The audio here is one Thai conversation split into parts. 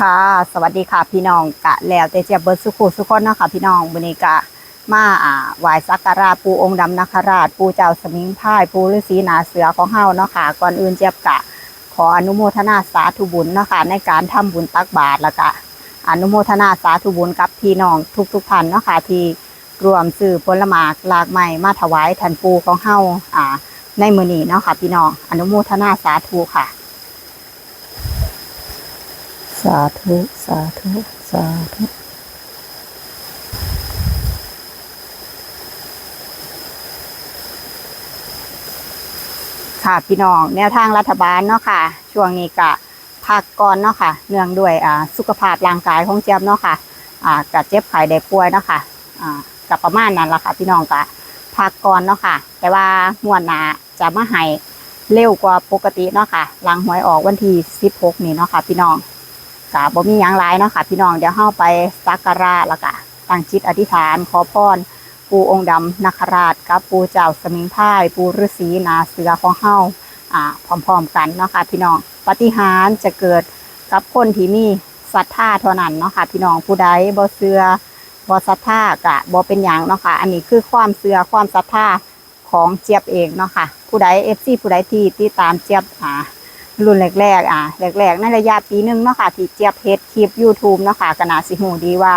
ค่ะ สวัสดีค่ะพี่น้องกะแล้วแต่เจียบเบิร์ดสุขุสุขคนนะค่ะพี่น้องวันนี้กะมาอ่าไหว้สักการะปูองค์ดำนาคราช ปูเจ้าสมิงพราย ปูฤาษีนาเสือของเฮาเนาะค่ะก่อนอื่นเจียบกะ ขออนุโมทนาสาธุบุญเนาะค่ะในการทำบุญตักบาตรแล้วก็อนุโมทนาสาธุบุญกับพี่น้องทุกๆท่านเนาะค่ะที่รวมซื้อผลหมากหลากไม้มาถวายท่านปูของเฮาอ่า ในมือนี้เนาะค่ะพี่น้องอนุโมทนาสาธุค่ะ สาธุ สาธุ สาธุค่ะพี่น้องแนวทางรัฐบาลเนาะค่ะ ช่วงนี้กะพักก่อนเนาะค่ะ เนื่องด้วยอ่าสุขภาพร่างกายของเจี๊ยบเนาะค่ะอ่ากะเจ็บไข้ได้ป่วยเนาะค่ะอ่ากับประมาณนั้นละค่ะ พี่น้องกะพักก่อนเนาะค่ะ แต่ว่างวดหน้าจะมาให้เร็วกว่าปกติเนาะค่ะหลังหวยออกวันที่ 16 นี่เนาะค่ะ พี่น้อง กะบ่มีหยังหลายเนาะค่ะ พี่น้องเดี๋ยวเฮาไปสักการะแล้วก็ตั้งจิตอธิษฐาน ขอพรปูองค์ดำนาคราชกับปูเจ้าสมิงพราย ปูฤาษีนาเสือของเฮาอ่าพร้อมๆกันเนาะค่ะ พี่น้องปฏิหารจะเกิดกับคนที่มีศรัทธาเท่านั้นเนาะค่ะ พี่น้องผู้ใดบ่เชื่อบ่ศรัทธากะบ่เป็นหยังเนาะค่ะ อันนี้คือความเชื่อความศรัทธาของเจี๊ยบเองเนาะค่ะ ผู้ใด FC ผู้ใดที่ติดตามเจี๊ยบอ่า รุ่นแรกๆอะแรกๆในระยะปีหนึงเนาะค่ะที่เจี๊ยบเฮ็ดคลิป YouTube เนาะค่ะกนาสิหูดีว่า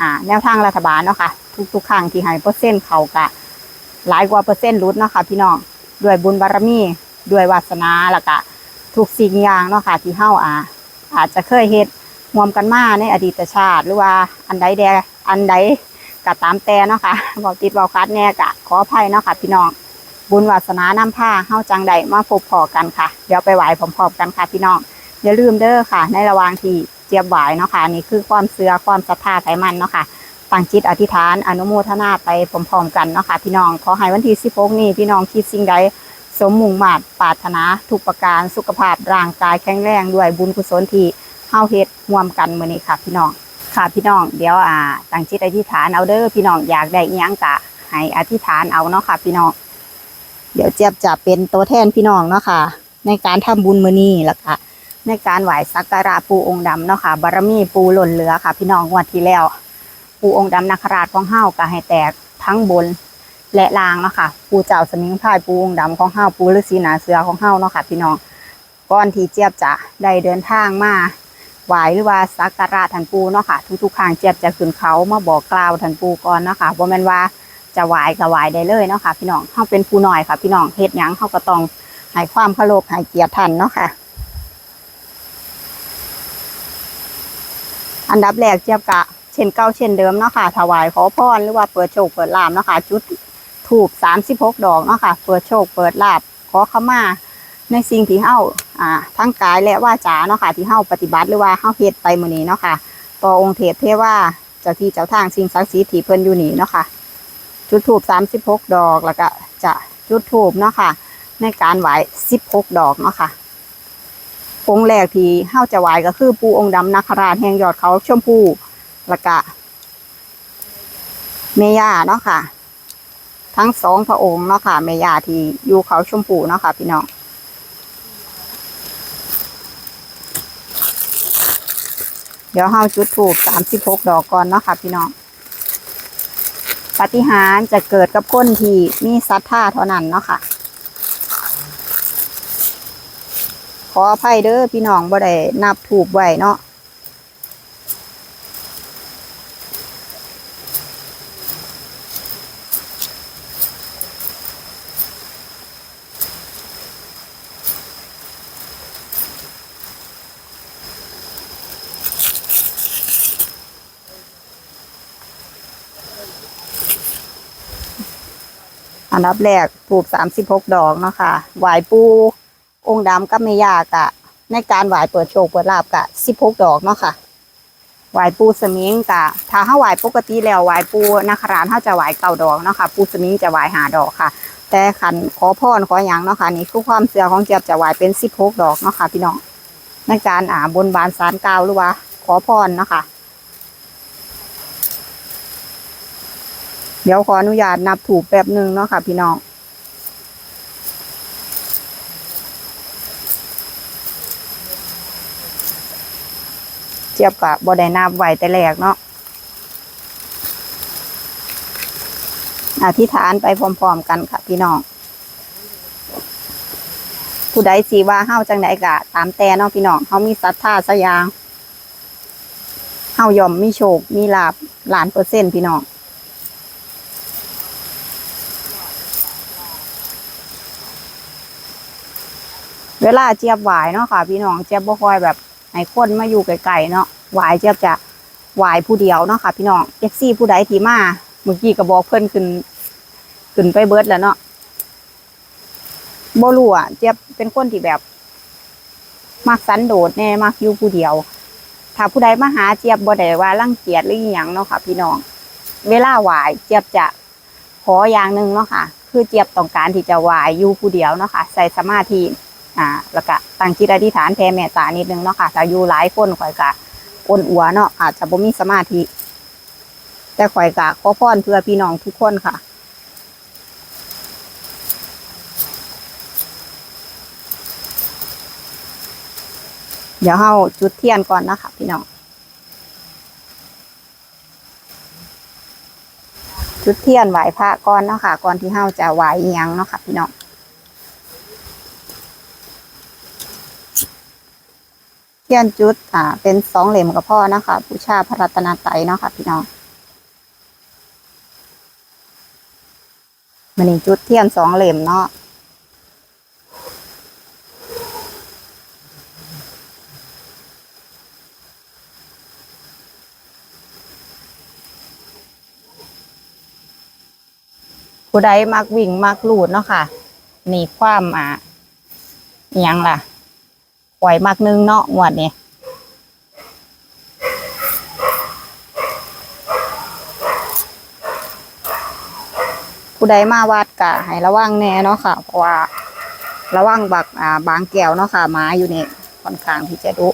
อ่า แนวทางรัฐบาลเนาะค่ะทุกๆครั้งที่ให้เปอร์เซ็นต์เขากะ หลายกว่าเปอร์เซ็นต์รุดเนาะค่ะพี่น้องด้วยบุญบารมีด้วยวาสนาแล้วก็ทุกสิ่งอย่างเนาะค่ะที่เฮาอ่าอาจจะเคยเฮ็ดรวมกันมาในอดีตชาติ หรือว่าอันใดแดอันใดก็ตามแต่เนาะค่ะบอกติดบอกคัดแน่กะขออภัยเนาะค่ะพี่น้อง บุญวาสนานำผ้าเฮาจังใดมาพบพอกันค่ะ เดี๋ยวไปไหวพร้อมๆกันค่ะพี่น้องอย่าลืมเด้อค่ะ ในระหว่างที่เจียบไหวเนาะค่ะนี่คือความเสื่อความศรัทธาไขมันเนาะค่ะตั้งจิตอธิษฐานอนุโมทนาไปพร้อมๆกันเนาะค่ะพี่น้องขอให้วันที่16นี้พี่น้องคิดสิ่งใดสมมุ่งมาตรปรารถนาทุกประการสุขภาพร่างกายแข็งแรงด้วยบุญกุศลที่เฮาเฮ็ดร่วมกันมื้อนี้ค่ะ พี่น้องค่ะพี่น้องเดี๋ยวอ่าตั้งจิตอธิษฐานเอาเด้อพี่น้องอยากได้อิหยังกะให้อธิษฐานเอาเนาะค่ะ พี่น้อง เดี๋ยวเจี๊ยบจะเป็นตัวแทนพี่น้องเนาะค่ะ ในการทำบุญมื้อนี้แล้วก็ในการไหว้สักการะปูองค์ดำเนาะค่ะบารมีปูหล่นเหลือค่ะ พี่น้องงวดที่แล้ว ปูองค์ดำนาคราชของเฮาก็ให้แตกทั้งบนและล่างเนาะค่ะปูเจ้าสมิงพรายปูองค์ดำของเฮาปูฤาษีหนาเสือของเฮาเนาะค่ะ พี่น้องก่อนที่เจี๊ยบจะได้เดินทางมาไหว้หรือว่าสักการะท่านปูเนาะค่ะ ทุกๆครั้งเจี๊ยบจะขึ้นเขามาบอกกล่าวท่านปูก่อนเนาะค่ะบ่แม่นว่า จะไหวก็ไหวได้เลยเนาะค่ะ พี่น้องเขาเป็นผู้น้อยค่ะ พี่น้องเฮ็ดยังเขาก็ต้องให้ความเคารพให้เกียรติท่านเนาะค่ะ อันดับแรกเจี๊ยบกะ เช่นเก่าเช่นเดิมเนาะค่ะถวายขอพรหรือว่าเปิดโชคเปิดลาบเนาะค่ะ จุดถูกสามสิบหกดอกเนาะค่ะ เปิดโชคเปิดลาบขอขมาในสิ่งที่เฮาอ่า ทั้งกายและว่าจาเนาะค่ะ ที่เฮาปฏิบัติหรือว่าเฮาเฮ็ดไปมื้อนี้เนาะค่ะ ต่อองค์เทพเทว่าเจ้าที่เจ้าทางสิ่งศักดิ์สิทธิ์ที่เพิ่นอยู่นี่เนาะค่ะ จุดถูบสามสิบหกดอกแล้วก็จะจุดถูบเนาะค่ะ ในการไหวสิบหกดอกเนาะค่ะองค์แรกที่เฮาจะไหวก็คือปูองค์ดำนาคราชแห่งยอดเขาชมพูแล้วก็เมย่าเนาะค่ะ ทั้งสองพระองค์เนาะค่ะ เมย่าที่อยู่เขาชมพูเนาะค่ะ พี่น้องเดี๋ยวเฮาจุดถูบสามสิบหกดอกก่อนเนาะค่ะ พี่น้อง ปฏิหารจะเกิดกับคนที่มีศรัทธาเท่านั้นเนาะค่ะ ขออภัยเด้อพี่น้องบ่ได้นับถูกไว้เนาะ อันดับแรกถูกสามสิบหกดอกเนาะค่ะหวปูองค์ดำกับเมยากอะในการหวเปิดโชคเปิดลาบกะสิบหกดอกเนาะค่ะหวปูสมิงกะถ้าเขาหวปกติแล้วหวปูนาครานเขาจะหวเก้าดอกเนาะค่ะปูสมิงจะหวหาดอกค่ะ แต่ขันขอพรขออย่างเนาะค่ะนี่คือความเสื่อของเจี๊ยบจะหวเป็นสิบหกดอกเนาะค่ะพี่น้องในการอ่าบนบานสารกล่าวหรือว่าขอพรเนาะค่ะ เดี๋ยวขออนุญาตนับถูกแป๊บหนึ่งเนาะค่ะพี่น้องเจี๊ยบกับบอได้นับไหวแต่แรกเนาะอธิษฐานไปพร้อมๆกันค่ะพี่น้อง ผู้ใดสีว่าเฮาจังไดกะตามแต่เนาะพี่น้องเฮามีศรัทธาสยางเฮายอมมีโชค มีลาบหลานเปอร์เซ็นต์พี่น้อง วลาเจี๊ยบหวายเนาะค่ะ พี่น้องเจี๊ยบบ่คอยแบบให้คนมาอยู่ไกลๆเนาะหวายเจี๊ยบจะหวายผู้เดียวเนาะค่ะ พี่น้องเอฟซีผู้ใดที่มาเมื่อกี้ก็บอกเพิ่นขึ้นขึ้นไปเบิร์ดแล้วเนาะบ่รู้อะเจี๊ยบเป็นคนที่แบบมักสันโดษแน่มักอยู่ผู้เดียว ถ้าผู้ใดมาหาเจี๊ยบบ่ได้ว่ารังเกียจหรืออหยังเนาะค่ะ พี่น้อง เวลาหวายเจี๊ยบจะขออย่างหนึ่งเนาะค่ะ คือเจี๊ยบต้องการที่จะหวายอยู่ผู้เดียวเนาะค่ะ ใส่สมาธิ อ่าแล้วก็ตั้งจิตอธิษฐานแผ่เมตตานิดนึงเนาะค่ะถ้าอยู่หลายคนข่อยกะอ้นอัวเนาะอาจจะบ่มีสมาธิ แต่ข่อยกะขอพรเพื่อพี่น้องทุกคนค่ะเดี๋ยวเฮาจุดเทียนก่อนนะคะพี่น้อง จุดเทียนไหว้พระก่อนเนาะค่ะ ก่อนที่เฮาจะไหว้ยังเนาะค่ะพี่น้อง เทียนจุด อ่า เป็นสองเหล่มกับพ่อนะคะ บูชาพระรัตนตรัยเนาะค่ะพี่น้องมันนี่จุดเทียนสองเหล่มเนาะผู้ใดมักวิ่งมักลูดเนาะค่ะ นี่ความอ่าอิหยังล่ะ ปล่อยมักนึงเนาะงวดนี้ผู้ใดมาวัดกะให้ระวังแน่เนาะค่ะ เพราะว่าระวังบักอ่าบางแก้วเนาะค่ะหมาอยู่นี่ค่อนข้างที่จะดุ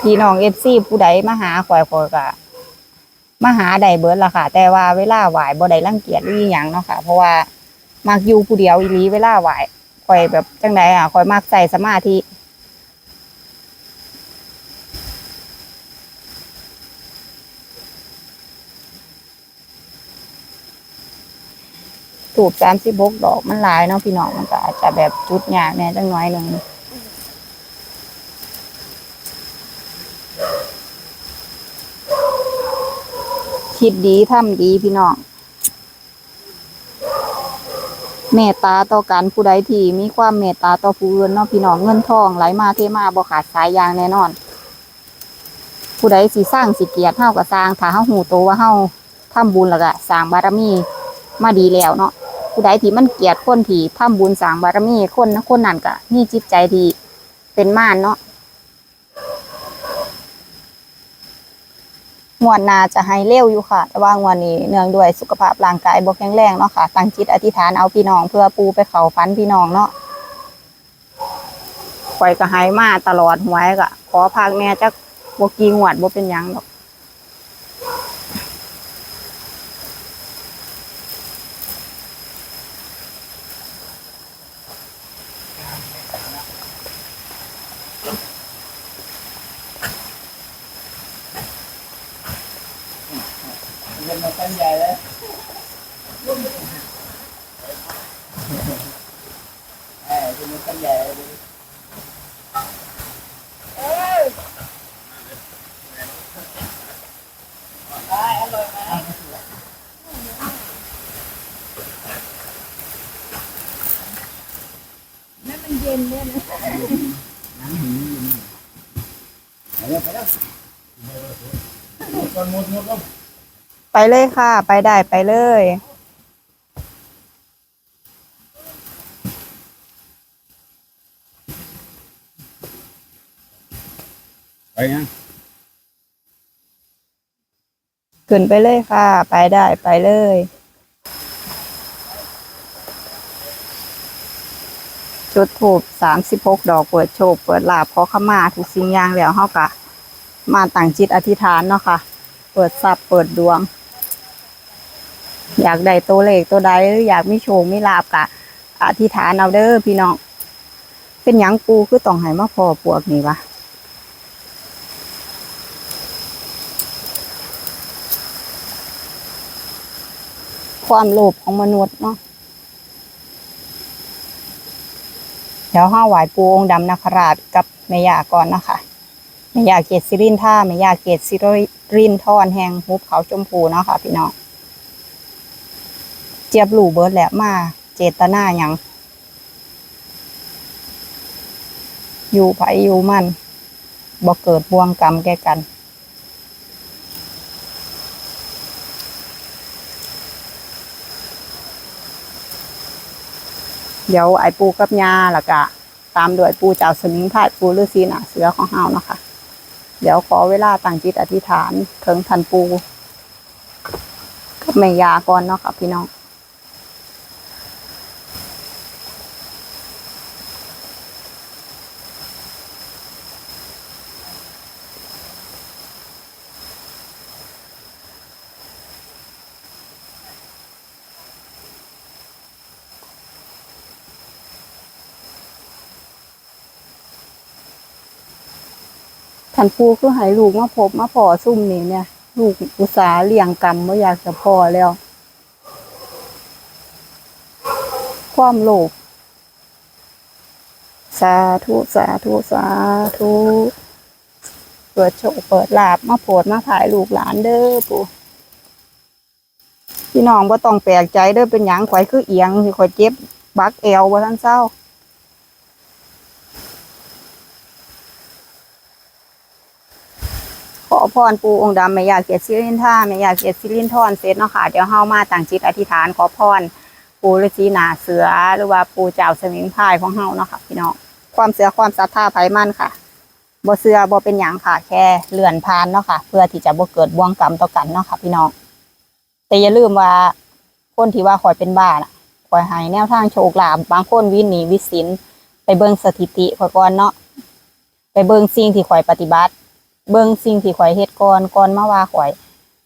พี่น้องเอฟซีผู้ใดมาหาข่อยข่อยก็ มาหาได้เบิดละค่ะ แต่ว่าเวลาไหวบ่ได้รังเกียจหรืออหยังเนาะค่ะ เพราะว่ามักอยู่ผู้เดียวอีหลีเวลาไหวข่อยแบบจังไดอะข่อยมักใส่สมาธิถูกสามสิบกดอกมันหลายเนาะพี่น้องมันก็อาจจะแบบจุดยากแน่จังน้อยหนึ่ง คิดดีทำดีพี่น้องเมตตาต่อกันผู้ใดที่มีความเมตตาต่อผู้อื่นเนาะพี่น้องเงินทองไหลมาเทมาบ่ขาดสายยางแน่นอน ผู้ใดสิสร้างสิเกียรติเฮาก็สร้างถ้าเฮาหูโตว่าเฮาทำบุญแล้วก็สร้างบารมีมาดีแล้วเนาะผู้ใดที่มันเกียดคนที่ทำบุญสร้างบารมีคนคนนั้นก็มีจิตใจที่เป็นม่านเนาะ งวดหนาจะให้เร็วอยู่ค่ะ แต่ว่างวดนี้เนื่องด้วยสุขภาพร่างกายบ่แข็งแรงเนาะค่ะ ตั้งจิตอธิษฐานเอาพี่น้องเพื่อปูไปเขาฟันพี่น้องเนาะปล่อยก็ให้มาตลอดหวยก็ขอพักแน่จักบ่กี่งวดบ่เป็นหยังดอก มาตั้งใหญ่แล้วเออเงินมาตั้งใหญ่เลย ไปเลยค่ะ ไปได้ไปเลย ไปยังขึ้นไปเลยค่ะ ไปได้ไปเลยจุดถูกสามสิบหกดอกเปิดโชคเปิดลาบขอขมาทุกสิ่งอย่างแล้วเฮากะ มาตั้งจิตอธิษฐานเนาะค่ะ เปิดทรัพย์เปิดดวง อยากได้ตัวเลขตัวใดหรืออยากมีโชคมีลาบกะอธิษฐานเอาเด้อพี่น้อง เป็นหยังปูคือต้องให้มาพอปวกนี่วะความโลภของมนุษย์เนาะเดี๋ยวห้าไหวปูองค์ดำนาคราชกับแม่ยาก่อนเนาะคะแม่ยาเกศสิรินท่าแม่ยาเกศสิรินทอนแห่งหุบเขาชมพูเนาะค่ะพี่น้อง จี๊ยบหลู่เบิร์ดแหละมาเจตนาหยังอยู่ไผอยู่มันบ่เกิดบ่วงกรรมแก่กัน เดี๋ยวไอ้ปูกับยาแล้วก็ตามด้วยปูเจ้าสมิงพาดปูฤาษีหนาเสือของเฮาเนาะค่ะเดี๋ยวขอเวลาตั้งจิตอธิษฐานเถึงทันปูกับแม่ยาก่อนเนาะค่ะพี่น้อง ท่านปูคือให้ลูกมาพบมาพอซุ่มนี่เนี่ย ลูกอุตสาเลี้ยงกรรมไม่อยากจะพอแล้ว ความโลภสาธุสาธุสาธุเปิดโชคเปิดลาบมาโปรดมาถ่ายลูกหลานเด้อปูพี่น้องบ่ต้องแปลกใจเด้อเป็นหยังข่อยคือเอียงสิข่อยเจ็บ บักเอวบ่ทันเศร้า ขอ พรปูองค์ดำแม่ยาเกียรติศิรินท่าแม่ยาเกียรติศิรินทรเสร็จเนาะค่ะเดี๋ยวเฮามาตั้งจิตอธิษฐานขอพรปูฤาษีหนาเสือหรือว่าปูเจ้าสมิงพายของเฮาเนาะค่ะพี่น้องความเสือความศรัทธาไผมั่นค่ะบ่เสือบ่เป็นหยังค่ะแค่เลื่อนผ่านเนาะค่ะ เพื่อที่จะบ่เกิดบ่วงกรรมต่อกันเนาะค่ะ พี่น้องแต่อย่าลืมว่าคนที่ว่าคอยเป็นบ้าน่ะคอยให้แนวทางโชคลาภบางคนวินหนีวิสินไปเบิ่งสถิติขอยก่อนเนาะไปเบิ่งสิ่งที่ข่อยปฏิบัติ เบิ่งสิ่งที่ข่อยเฮ็ดก่อนก่อนมาว่าข่อย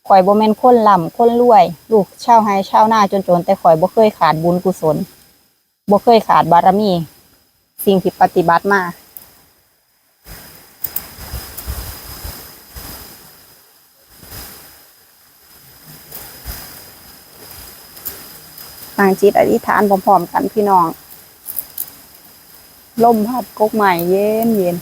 ข่อยบ่แม่นคนร่ำคนรวย ลูกชาวไร่ชาวนาจนๆแต่ข่อยบ่เคยขาดบุญกุศลบ่เคยขาดบารมี สิ่งที่ปฏิบัติมาตั้งจิตอธิษฐานพร้อมๆกันพี่น้องลมพัดกกใหม่เย็นเย็น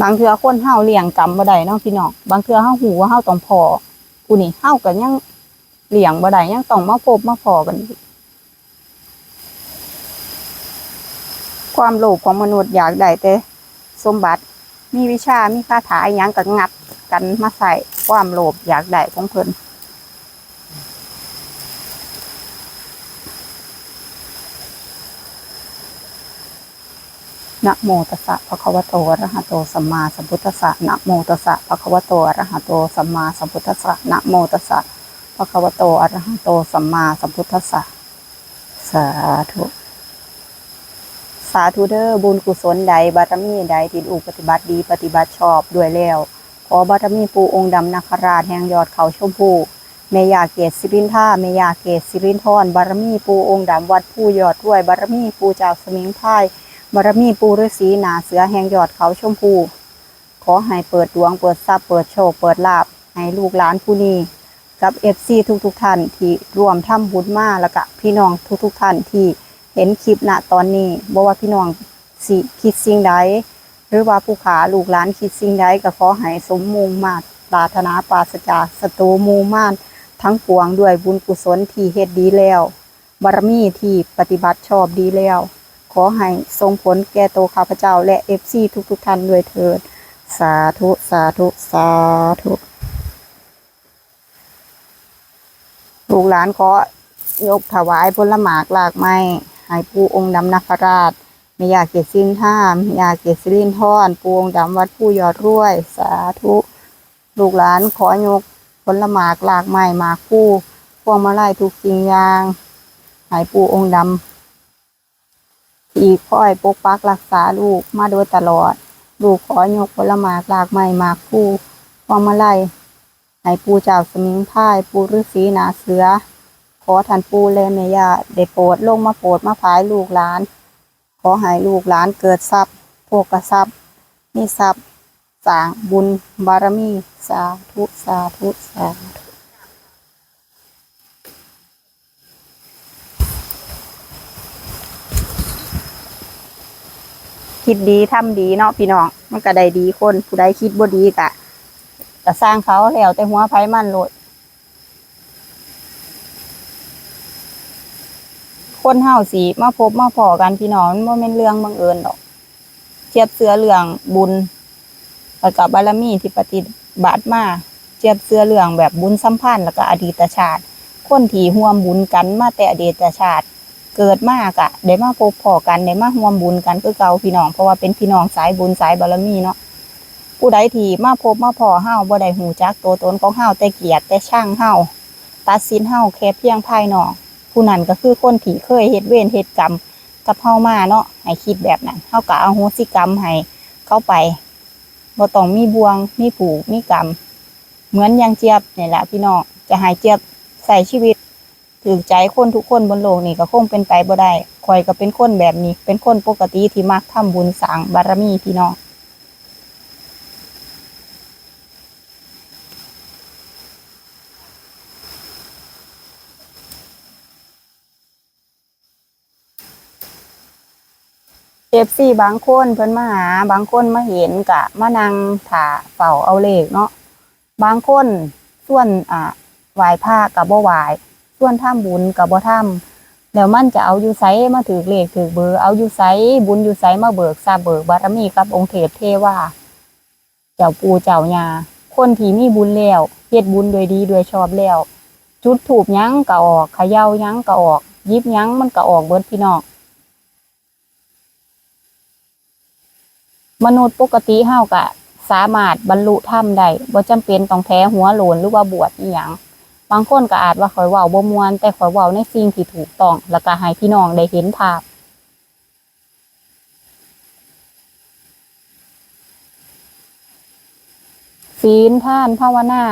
บางเทือคนเฮาเลี้ยงกรรมบ่ได้เนาะพี่น้องบางเทือเฮาหูว่าเฮาต้องพอกูนี่เฮาก็ยังเลี้ยงบ่ได้ยังต้องมาพบมาพอกัน ความโลภของมนุษย์อยากได้แต่สมบัติมีวิชามีคาถาอิหยังก็งัดกันมาใส่ความโลภอยากได้ของเพิ่น นะโมตัสสะภะคะวะโตอะระหะโตสัมมาสัมพุทธัสสะนะโมตัสสะภะคะวะโตอะระหะโตสัมมาสัมพุทธัสสะนะโมตัสสะภะคะวะโตอะระหะโตสัมมาสัมพุทธัสสะสาธุสาธุเด้อบุญกุศลใดบารมีใดที่ลูกปฏิบัติดีปฏิบัติชอบด้วยแล้วขอบารมีปูองค์ดำนาคราชแห่งยอดเขาชมพูเมยาเกศสิรินท่าเมยาเกศสิรินทรบารมีปูองค์ดำวัดผู้ยอดด้วยบารมีปูเจ้าสมิงพาย บารมีปูฤาษีหนาเสือแห่งยอดเขาชมพู ขอให้เปิดดวงเปิดทรัพย์เปิดโชคเปิดลาบให้ลูกหลานผู้นี้กับเอฟซีทุกๆท่านที่รวมทำบุญมาแล้วก็พี่น้องทุกๆท่านที่เห็นคลิปณตอนนี้บ่ว่าพี่น้องสิคิดสิ่งใดหรือว่าผู้ขาลูกหลานคิดสิ่งใดก็ขอให้สมมุงมาตรปรารถนาปราศจากศัตรูมูมานทั้งปวงด้วยบุญกุศลที่เฮ็ดดีแล้ว บารมีที่ปฏิบัติชอบดีแล้ว ขอให้ทรงผลแก่ตัวข้าพเจ้าและเอฟซีทุกๆท่านด้วยเถิด สาธุ สาธุ สาธุลูกหลานขอยกถวายผลหมากหลากไม้ให้ปู่องค์ดำนคราชมียาเกศสินห้ามยาเกศสิรินทอนปู่องค์ดำวัดผู้ยอดรวย สาธุลูกหลานขอยกผลหมากหลากไม้หมากผู้พวงมาลัยทุกสิ่งอย่างให้ปู่องค์ดำ ที่คอยปกปักรักษาลูกมาโดยตลอด ลูกขอยกผลหมากหลากไม้หมากผู้พวงมาลัยให้ปูเจ้าสมิงพราย ปูฤาษีนาเสือ ขอท่านปูและแม่ย่าได้โปรดลงมาโปรดมาพายลูกหลาน ขอให้ลูกหลานเกิดทรัพย์โภกทรัพย์มีทรัพย์สร้างบุญบารมี สาธุ สาธุ สาธุ คิดดีทำดีเนาะพี่น้องมันก็ได้ดีคนผู้ใดคิดบ่ดีกะก็สร้างเขาแล้วแต่หัวไผมันโลดคนเฮาสิมาพบมาพอกันพี่น้องมันบ่แม่นเรื่องบังเอิญดอก เทียบเสือเรื่องบุญแล้วก็บารมีที่ปฏิบัติมาเทียบเสือเรื่องแบบบุญสัมพันธ์แล้วก็อดีตชาติ คนที่ร่วมบุญกันมาแต่อดีตชาติ เกิดมากอะได้มาพบพอกันได้มาร่วมบุญกันคือเก่าพี่น้องเพราะว่าเป็นพี่น้องสายบุญสายบารมีเนาะผู้ใดที่มาพบมาพอเฮาบ่ได้หูจักตัวตนของเฮาแต่เกียดแต่ช่างเฮาตัดสินเฮาแค่เพียงภายนอกผู้นั้นก็คือคนที่เคยเฮ็ดเวรเฮ็ดกรรมกับเฮามาเนาะให้คิดแบบนั้นเฮาก็เอาโหสิกรรมให้เข้าไปบ่ต้องมีบ่วงมีผูกมีกรรม เหมือนอยังเจี๊ยบนี่แหละพี่น้องจะให้เจี๊ยบใส่ชีวิต ถือใจคนทุกคนบนโลกนี่ก็คงเป็นไปบ่ได้ข่อยก็เป็นคนแบบนี้ เป็นคนปกติที่มักทำบุญสร้างบารมีพี่น้องเอฟซีบางคนเพิ่นมาหา บางคนมาเห็นกะมานั่งถ่าเฝ้าเอาเลขเนาะบางคนส่วนอ่าไหว้พระกับบ่ไหว้ ส่วนทำบุญกับบ่ทำแล้วมันจะเอาอยู่ไสมาถือเลขถือเบอร์เอาอยู่ไสบุญอยู่ไสมาเบิกทราบเบิกบารมีกับองค์เทพเทว่าเจ้าปู่เจ้ายาคนที่มีบุญแล้วเฮ็ดบุญโดยดีโดยชอบแล้ว จุดถูกยั้งก็ออกขย่ายั้งก็ออกยิบยั้งมันก็ออกเบิดพี่น้องมนุษย์ปกติเฮาก็สามารถบรรลุธรรมได้บ่จำเป็นต้องแท้หัวโลนหรือว่าบวชอีหยัง บางคนก็อาจว่าข่อยเว้าบ่มวน แต่ข่อยเว้าในสิ่งที่ถูกต้อง แล้วก็ให้พี่น้องได้เห็นภาพศีลท่านภาวนา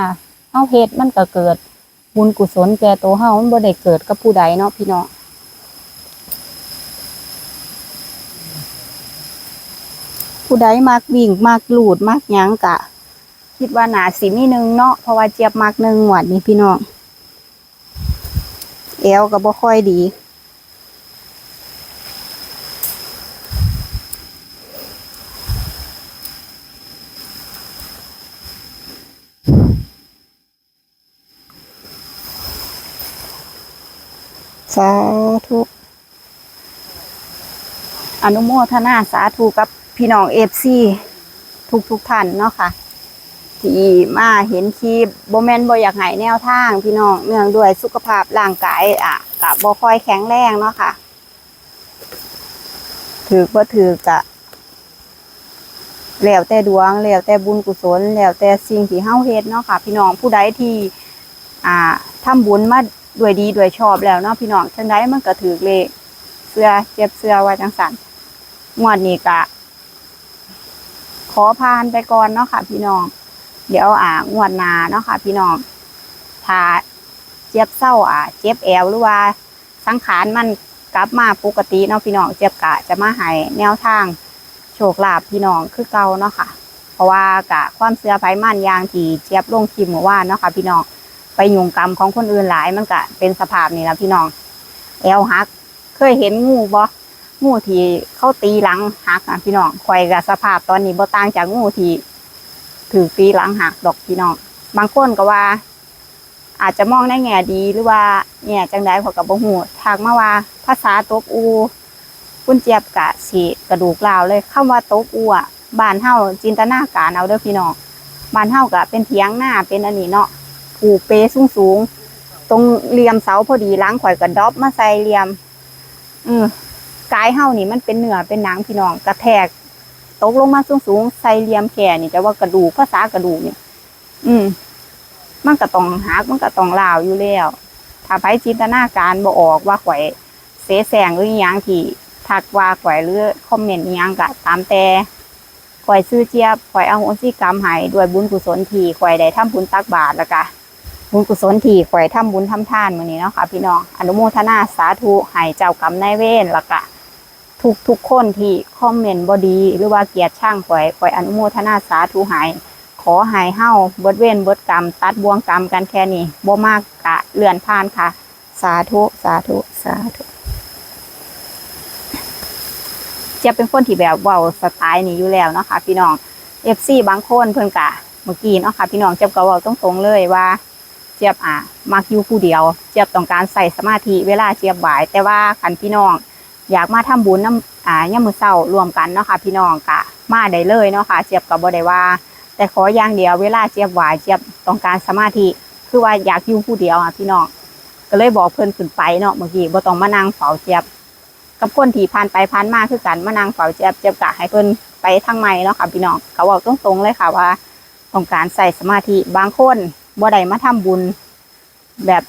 เฮาเฮ็ดมันก็เกิด บุญกุศลแก่ตัวเฮามันบ่ได้เกิดกับผู้ใดเนาะพี่น้องผู้ใดมักวิ่งมักลูดมักหยังกะ คิดว่าหนาสิมีหนึ่งเนาะเพราะว่าเจี๊ยบมักหนึ่งหวดนี่พี่น้องเอวก็บ่ค่อยดีสาธุอนุโมทนาสาธุกับพี่น้องเอฟซีทุกทุกท่านเนาะค่ะ ที่มาเห็นคลิปโบแมนบ่อยากให้แนวทางพี่น้องเนื่องด้วยสุขภาพร่างกายอะกับบ่ค่อยแข็งแรงเนาะค่ะ ถือบ่าถือกะแล้วแต่ดวงแล้วแต่บุญกุศลแล้วแต่สิ่งที่เฮาเฮ็ดเนาะค่ะ พี่น้องผู้ใดที่อ่าทำบุญมาด้วยดีด้วยชอบแล้วเนาะพี่น้องจังไดมันก็ถือเลขเสื้อเจ็บเสื้อว่าจังสันงวดนี้กะ ขอพานไปก่อนเนาะค่ะ พี่น้อง เดี๋ยวอ่างวดนาเนาะค่ะ พี่น้องถ้าเจ็บเศร้าอ่าเจ็บแอวหรือว่าสังขารมันกลับมาปกติเนาะพี่น้องเจ็บกะจะมาให้แนวทางโชคลาภพี่น้องคือเก่าเนาะค่ะ เพราะว่ากะความเสือไผมันยางที่เจ็บลงคิมเมื่อวานเนาะค่ะ พี่น้องไปยุงกรรมของคนอื่นหลายมันก็เป็นสภาพนี่แหละพี่น้อง แอวหัก เคยเห็นงูบ่งูที่เข้าตีหลังหักอะพี่น้องควายกับสภาพตอนนี้บ่ต่างจากงูที่ ถือตีหลังหักดอกพี่น้องบางคนก็ว่า อาจจะมองในแง่ดีหรือว่าแง่จังใดเขากับบ่ฮู้ทางมาว่าภาษาตกอูคุณเจี๊ยบกะสีกระดูกลาวเลยคำว่าตกอัวบ้านเฮาจินตนาการเอาเด้อพี่น้องบ้านเฮากะเป็นเถียงหน้าเป็นอันนี้เนาะผูกเปสูงสูงตรงเหลี่ยมเสาพอดีล้างข่อยกระดอบมาใส่เหลี่ยมอือกายเฮานี่มันเป็นเนื้อเป็นหนังพี่น้องกระแทก กลงมาสูงสูงใส่เหลี่ยมแค่นี่จะว่ากระดูกภาษากระดูกเนี่อืม มันก็ต้องหักมันก็ต้องลาวอยู่แล้วถ้าไปจินตนาการบ่ออกว่าข่อยเสแสงหรือยังที่ทักว่าข่อยหรือคอมเมนต์ยังก็ตามแต่ข่อยซื้อเจี๊ยบข่อยเอาโหสิกรรมให้ด้วยบุญกุศลที่ข่อยได้ทำบุญตักบาตรแล้วก็บุญกุศลที่ข่อยทำบุญทำทานมื้อนี้เนาะค่ะพี่น้องอนุโมทนาสาธุให้เจ้ากรรมนายเวรแล้วก็ ทุกทุกคนที่คอมเมนต์บ่ดี หรือว่าเกียดช่างข่อยข่อยอนุโมทนาสาธุให้ขอให้เฮาเบิดเว้นเบิดกรรม ตัดบ่วงกรรมกันแค่นี้บ่มากกะเลื่อนผ่านค่ะ สาธุสาธุสาธุเจะเป็นคนที่แบบเว้าสไตล์นี้อยู่แล้วเนาะค่ะพี่น้อง FC บางคนเพิ่นกะเมื่อกี้เนาะค่ะพี่น้องเจ็บก็เว้าตรงๆเลยว่า เจี๊ยบอะมักอยู่ผู้เดียว เจี๊ยบต้องการใส่สมาธิเวลาเจี๊ยบบ่าย แต่ว่าคันพี่น้อง อยากมาทำบุญน้ำอ่ายามมื้อเช้ารวมกันเนาะค่ะพี่น้องกะมาได้เลยเนาะค่ะเจี๊ยบก็บ่ได้ว่า แต่ขออย่างเดียวเวลาเจี๊ยบไหวเจี๊ยบต้องการสมาธิคือว่าอยากอยู่ผู้เดียวอะพี่น้องก็เลยบอกเพิ่อนขึ้นไปเนาะเมื่อกี้บ่ต้องมานั่งเฝ้าเจี๊ยบ กับคนที่ผ่านไปผ่านมาคือกันมานั่งเฝ้าเจี๊ยบเจี๊ยบกะให้เพิ่อนไปทางใหม่เนาะค่ะพี่น้องเขาบอกตรงๆเลยค่ะว่าต้องการใส่สมาธิบางคนบ่ได้มาทำบุญแบบ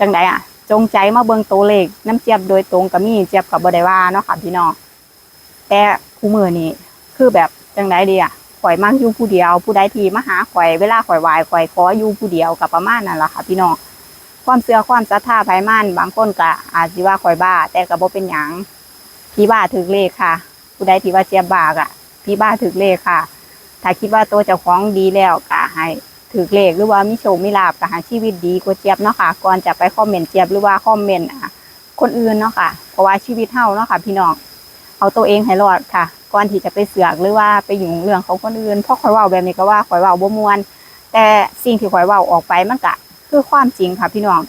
จังไดอะ จงใจมาเบิ่งตัวเลขน้ำเจี๊ยบโดยตรงก็มีเจี๊ยบกับบได้ว่าเนาะค่ะพี่น้องแต่คู่มือนี่คือแบบจังไดดีอะข่อยมักอยู่ผู้เดียว ผู้ใดทีมาหาข่อยเวลาข่อยวายข่อยขออยู่ผู้เดียวกับประมาณนั่นแหละค่ะพี่น้องความเชื่อความศรัทธาภายมันบางคนก็อาจสิว่าข่อยบ้า แต่ก็บ่เป็นหยังพี่บ้าถึกเลขค่ะ ผู้ใดที่ว่าเจี๊ยบบ้ากะพี่บ้าถึกเลขค่ะ ถ้าคิดว่าตัวเจ้าของดีแล้วก็ให้ ถึกเลขหรือว่ามีโชคมีลาบก็หาชีวิตดีกว่าเจี๊ยบเนาะค่ะก่อนจะไปคอมเมนต์เจี๊ยบหรือว่าคอมเมนต์อะคนอื่นเนาะค่ะเพราะว่าชีวิตเฮาเนาะค่ะ พี่น้องเอาตัวเองให้รอดค่ะ ก่อนที่จะไปเสือกหรือว่าไปยุ่งเรื่องของคนอื่นเพราะข่อยเว้าแบบนี้ก็ว่าข่อยเว้าบ่มวน แต่สิ่งที่ข่อยเว้าออกไปมันก็คือความจริงค่ะ พี่น้อง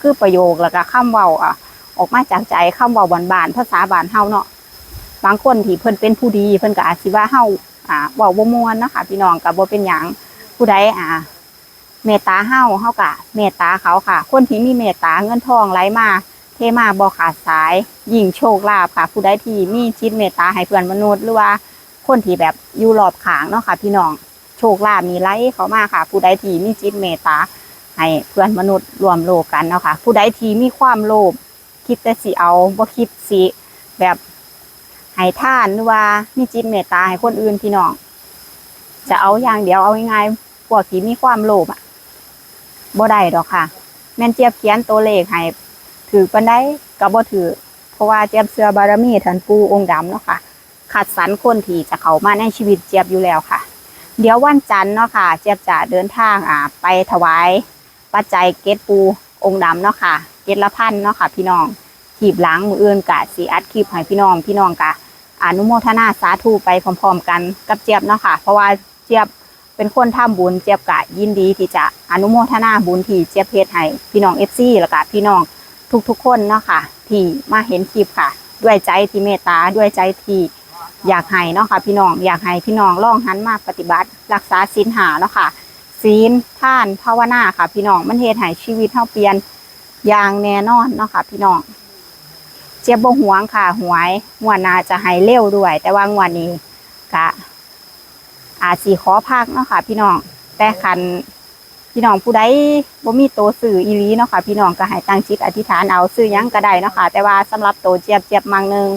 คือประโยคแล้วก็คำเว้าอะออกมาจากใจคำเว้าบานๆภาษาบานเฮาเนาะบางคนที่เพิ่นเป็นผู้ดีเพิ่นก็อาจสิว่าเฮาอ่าเว้าบ่มวนเนาะค่ะพี่น้องก็บ่เป็นหยัง ผู้ใดอ่าเมตตาเฮาเฮาก็เมตตาเขาค่ะ คนที่มีเมตตาเงินทองไหลมาเทมาบ่ขาดสายยิ่งโชคลาภค่ะ ผู้ใดที่มีจิตเมตตาให้เพื่อนมนุษย์หรือว่าคนที่แบบอยู่รอบขางเนาะค่ะพี่น้องโชคลาภมีไหลเขามาค่ะ ผู้ใดที่มีจิตเมตตาให้เพื่อนมนุษย์รวมโลกกันเนาะค่ะ ผู้ใดที่มีความโลภคิดแต่สิเอาบ่คิดสิแบบให้ท่านหรือว่ามีจิตเมตตาให้คนอื่นพี่น้องจะเอาอย่างเดียวเอาง่ายๆ พวกที่มีความโลภอะบ่ได้ดอกค่ะ แม่นเจี๊ยบเขียนตัวเลขให้ถือปันได้ก็บ่ถือ เพราะว่าเจี๊ยบเสือบารมีท่านปูองค์ดำเนาะค่ะขัดสรรคนที่จะเข้ามาในชีวิตเจี๊ยบอยู่แล้วค่ะ เดี๋ยววันจันทร์เนาะค่ะ เจี๊ยบจะเดินทางอ่าไปถวาย ปัจจัยเกตปูองค์ดำเนาะค่ะ เกตละพันเนาะค่ะ พี่น้องขีบหลังมืออื่นกะสีอัดคลิปให้พี่น้องพี่น้องกะอนุโมทนาสาธุไปพร้อม ๆ กันกับเจี๊ยบเนาะค่ะ เพราะว่าเจี๊ยบ เป็นคนทำบุญเจี๊ยบกะยินดีที่จะอนุโมทนาบุญที่เจี๊ยบเพชรให้พี่น้องเอฟซีแล้วก็พี่น้องทุกๆคนเนาะค่ะ ที่มาเห็นคลิปค่ะ ด้วยใจที่เมตตาด้วยใจที่อยากให้เนาะค่ะ พี่น้องอยากให้พี่น้องลองหันมาปฏิบัติ รักษาศีลหาเนาะค่ะศีลท่านภาวนาค่ะ พี่น้องมันเฮ็ดให้ชีวิตเฮาเปลี่ยนอย่างแน่นอนเนาะค่ะ พี่น้องเจ็บบ่หวงค่ะหวยงวดนาจะให้เร็วด้วย แต่ว่างวดนี้กะ อาจสิขอพักเนาะค่ะ พี่น้อง แต่คันพี่น้องผู้ใดบ่มีโตสื่ออีลีเนาะค่ะ พี่น้องก็ให้ตั้งจิตอธิษฐานเอาซื้อยังก็ได้เนาะค่ะ แต่ว่าสำหรับโตเจี๊ยบเจี๊ยบมังหนึง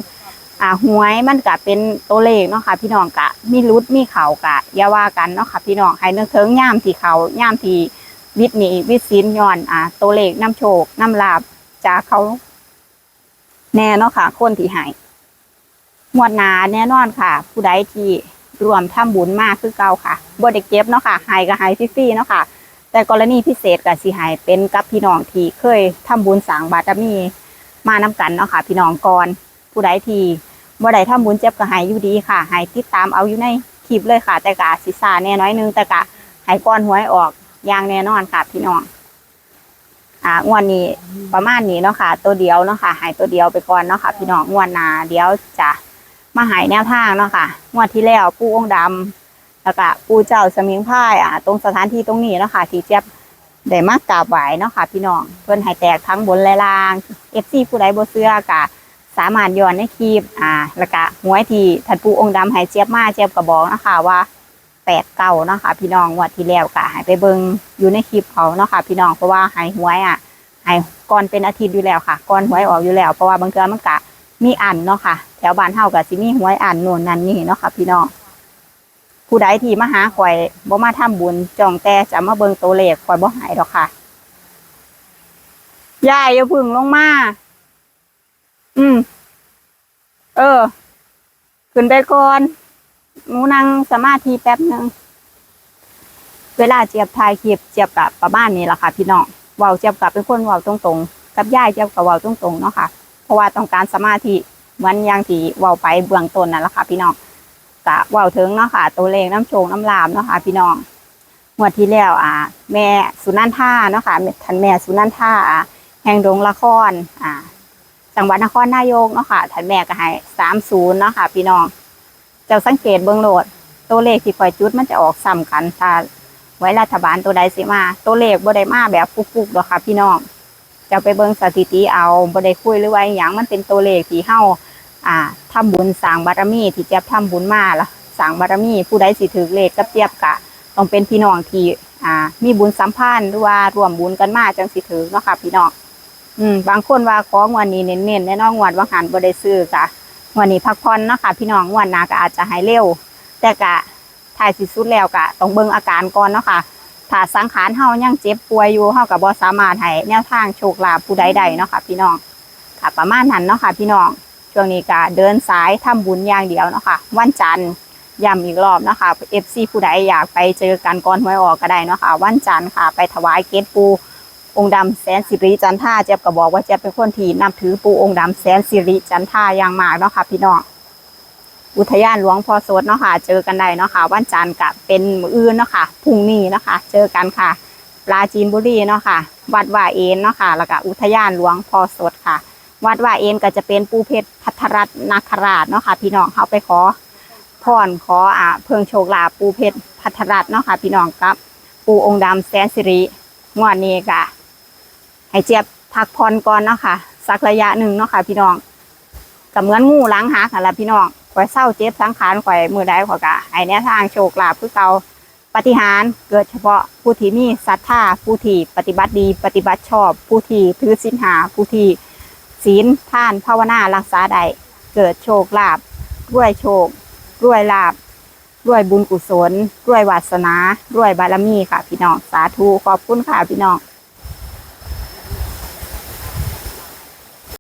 อ่าหวยมันก็เป็นตัวเลขเนาะค่ะ พี่น้องกะมีรุดมีเข่ากะอย่าว่ากันเนาะค่ะ พี่น้องให้นึกถึงย่ามที่เขาย่ามที่วิทย์หนีวิทย์สินย้อนอ่าตัวเลขน้ำโชคน้ำลาบจากเขาแน่เนาะค่ะ คนที่ให้งวดหนาแน่นอนค่ะ ผู้ใดที่ รวมทำบุญมากคือเก่าค่ะบ่ได้เก็บเนาะค่ะให้ก็ให้ฟรีๆเนาะค่ะ แต่กรณีพิเศษกับสิหายเป็นกับพี่น้องที่เคยทำบุญสางบารมีมานํกันเนาะค่ะ พี่น้องก่อนผู้ใดที่บ่ได้ทำบุญเจ็บก็หายอยู่ดีค่ะหายติดตามเอาอยู่ในคลิปเลยค่ะ แต่กะสิซาแน่น้อยนึงแต่กะหายก้อนหวยออกอย่างแน่นอนค่ะพี่น้องอ่างวดนี้ประมาณนี้เนาะค่ะ ตัวเดียวเนาะค่ะหายตัวเดียวไปก่อนเนาะค่ะ พี่น้องงวดนาเดี๋ยวจะ มาหายแนวทางเนาะค่ะงวดที่แล้วปูองค์ดำแล้วก็ปูเจ้าสมิงพรายอ่าตรงสถานที่ตรงนี้เนาะค่ะที่เจี๊ยบได้มากราบไหวเนาะค่ะ พี่น้องเพิ่อนให้แตกทั้งบนและล่างเอฟซีผู้ใดบ่เชื่อก็สามารถย้อนในคลิปอ่า แล้วก็หวยที่ท่านปู่องค์ดำให้เจี๊ยบมาเจี๊ยบก็บอกเนาะคะว่าแปดเก่าเนาะค่ะ พี่น้องงวดที่แล้วก็ให้ไปเบิงอยู่ในคลิปเขาเนาะค่ะ พี่น้องเพราะว่าให้หวยอะให้ก่อนเป็นอาทิตย์อยู่แล้วค่ะก่อนหวยออกอยู่แล้ว เพราะว่าบางเทื่อมันกะ มีอันเนาะค่ะ แถวบ้านเฮาก็สิมีหวยอันน่นนั่นนี่เนาะค่ะ พี่น้องผู้ใดที่มาหาข่อยบ่มาทำบุญจองแต่จะมาเบิ่งตัวเลขข่อยบ่หายดอกค่ะยายอย่าพึ่งลงมา อืม เออ ขึ้นไปก่อนหนูนั่งสมาธิแป๊บหนึ่งเวลาเจียบถ่ายคลิปเจียบกับประมาณนี้แหละค่ะ พี่น้องเว้าเจียบกับเป็นคนเว้าตรงๆกับยายเจียบกับเว้าตรงๆเนาะค่ะ เพราะว่าต้องการสมาธิเหมือนอย่างที่เว้าไปเบื้องต้นนั่นแหละค่ะ พี่น้องกะเว้าถึงเนาะค่ะ ตัวเลขน้ำโชงน้ำลามเนาะค่ะ พี่น้องงวดที่แล้วอ่า แม่สุนันท่าเนาะค่ะท่านแม่สุนันท่าอ่าแห่งดงละครอ่า จังหวัดนครนายกเนาะค่ะท่านแม่ก็ให้สามศูนย์เนาะค่ะ พี่น้องเจ้าสังเกตเบื้องโหลดตัวเลขที่คอยจุดมันจะออกซ้ำกันถ้าไว้รัฐบาลตัวใดสิมา ตัวเลขบ่ได้มาแบบฟุกๆหรอกค่ะ พี่น้อง จะไปเบิ่งสถิติเอาบ่ได้คุยหรือว่าอย่างมันเป็นตัวเลขที่เฮาอ่าทำบุญสร้างบารมีที่เจี๊ยบทำบุญมาล่ะสร้างบารมีผู้ใดสิถือเลขกับเจี๊ยบกะต้องเป็นพี่น้องที่อ่า มีบุญสัมพันธ์หรือว่าร่วมบุญกันมาจังสิถือเนาะค่ะพี่น้องอืมบางคนว่าของวันนี้เน้นๆแน่นอนงวดว่าหันบ่ได้ซื้อจ้ะวันนี้พักผ่อนเนาะค่ะพี่น้องวันหน้าก็อาจจะให้เร็ว แต่กะท้ายที่สุดแล้วกะต้องเบิ่งอาการก่อนเนาะค่ะ ถ้าสังขารเฮายังเจ็บป่วยอยู่เฮาก็บ่สามารถให้แนวทางโชคลาภผู้ใดใดเนาะค่ะพี่น้องค่ะประมาณนั้นเนาะค่ะพี่น้องช่วงนี้ก็เดินสายทำบุญอย่างเดียวเนาะค่ะวันจันทร์ย้ำอีกรอบเนาะค่ะ FC ผู้ใดอยากไปเจอกันก่อนหวยออกก็ได้เนาะค่ะวันจันทร์ค่ะ ไปถวายเกตปู องค์ดำแสนสิริจันท่าเจ็บก็บอกว่าเจ็บเป็นคนที่นับถือปูองค์ดำแสนสิริจันท่าอย่างมากเนาะค่ะพี่น้อง อุทยานหลวงพ่อโสดเนาะค่ะ เจอกันได้เนาะค่ะ วันจันทร์กับเป็นมื้ออื่นเนาะค่ะพรุ่งนี้เนาะค่ะ เจอกันค่ะปราจีนบุรีเนาะค่ะ วัดว่าเอ็นเนาะค่ะ แล้วก็อุทยานหลวงพ่อโสดค่ะ วัดว่าเอ็นก็จะเป็นปูเพชรพัทรรัตนนาคราชเนาะค่ะ พี่น้องเขาไปขอพรขออ่าเพิ่งโชคลาภปูเพชรพัทรรัตน์เนาะค่ะ พี่น้องครับ ปูองค์ดำแสนสิริงวดนี้ก็ให้เจี๊ยบพักผ่อนก่อนเนาะค่ะ สักระยะหนึ่งเนาะค่ะ พี่น้องก็เหมือนงูล้างหาค่ะละพี่น้อง ข่อยเศร้าเจ็บสังขารข่อยมือใดข่อยกะไอเนี้ยทางโชคลาภคือเก่าปฏิหารเกิดเฉพาะผู้ที่มีศรัทธาผู้ที่ปฏิบัติดี ปฏิบัติชอบ ผู้ที่ถือศีลหาผู้ที่ศีลท่านภาวนารักษาใดเกิดโชคลาภด้วยโชคด้วยลาภด้วยบุญกุศลด้วยวาสนาด้วยบารมีค่ะพี่น้องสาธุขอบคุณค่ะพี่น้อง